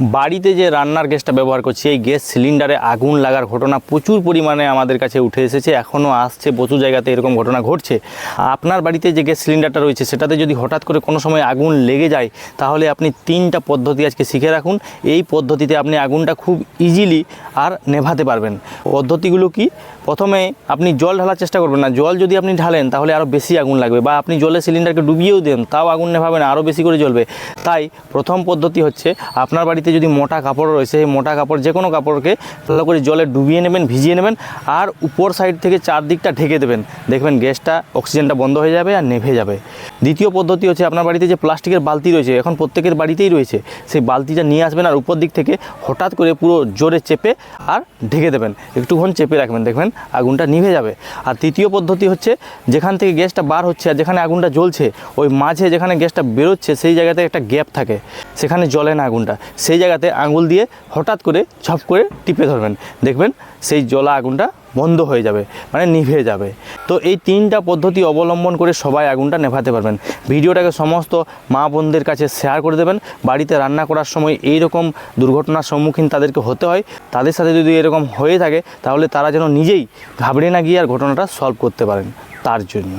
বাড়িতে যে রান্নার গ্যাসটা ব্যবহার করছি, এই গ্যাস সিলিন্ডারে আগুন লাগার ঘটনা প্রচুর পরিমাণে আমাদের কাছে উঠে এসেছে, এখনও আসছে, প্রচুর জায়গাতে এরকম ঘটনা ঘটছে। আপনার বাড়িতে যে গ্যাস সিলিন্ডারটা রয়েছে, সেটাতে যদি হঠাৎ করে কোনো সময় আগুন লেগে যায়, তাহলে আপনি তিনটা পদ্ধতি আজকে শিখে রাখুন। এই পদ্ধতিতে আপনি আগুনটা খুব ইজিলি আর নেভাতে পারবেন। পদ্ধতিগুলো কি? প্রথমে আপনি জল ঢালার চেষ্টা করবেন না। জল যদি আপনি ঢালেন, তাহলে আরও বেশি আগুন লাগবে বা আপনি জলে সিলিন্ডারকে ডুবিয়েও দেন, তাও আগুন নেভাবেন আরও বেশি করে জ্বলবে। তাই প্রথম পদ্ধতি হচ্ছে, আপনার বাড়িতে যদি মোটা কাপড় রয়েছে, সেই মোটা কাপড় যে কোনো কাপড়কে ভালো করে জলে ডুবিয়ে নেবেন, ভিজিয়ে নেবেন আর উপর সাইড থেকে চারদিকটা ঢেকে দেবেন। দেখবেন গ্যাসটা, অক্সিজেনটা বন্ধ হয়ে যাবে আর নেভে যাবে। দ্বিতীয় পদ্ধতি হচ্ছে আপনার বাড়িতে যে প্লাস্টিকের বালতি রয়েছে, এখন প্রত্যেকের বাড়িতেই রয়েছে, সেই বালতিটা নিয়ে আসবেন আর উপর দিক থেকে হঠাৎ করে পুরো জোরে চেপে আর ঢেকে দেবেন। একটুক্ষণ চেপে রাখবেন, দেখবেন আগুনটা নিভে যাবে। আর তৃতীয় পদ্ধতি হচ্ছে যেখান থেকে গ্যাসটা বার হচ্ছে আর যেখানে আগুনটা জ্বলছে, ওই মাঝে যেখানে গ্যাসটা বেরোচ্ছে সেই জায়গাতে একটা গ্যাপ থাকে, সেখানে জ্বলে না আগুনটা। সেই জায়গাতে আঙুল দিয়ে হঠাৎ করে ঝপ করে টিপে ধরবেন। দেখবেন সেই জ্বলা আগুনটা বন্ধ হয়ে যাবে মানে নিভে যাবে। তো এই তিনটা পদ্ধতি অবলম্বন করে সবাই আগুনটা নেভাতে পারবেন। ভিডিওটাকে সমস্ত মা বোনদের কাছে শেয়ার করে দেবেন। বাড়িতে রান্না করার সময় এই রকম দুর্ঘটনার সম্মুখীন তাদেরকে হতে হয়। তাদের সাথে যদি এরকম হয়ে থাকে, তাহলে তারা যেন নিজেই ঘাবড়ে না গিয়ে আর ঘটনাটা সলভ করতে পারেন তার জন্য।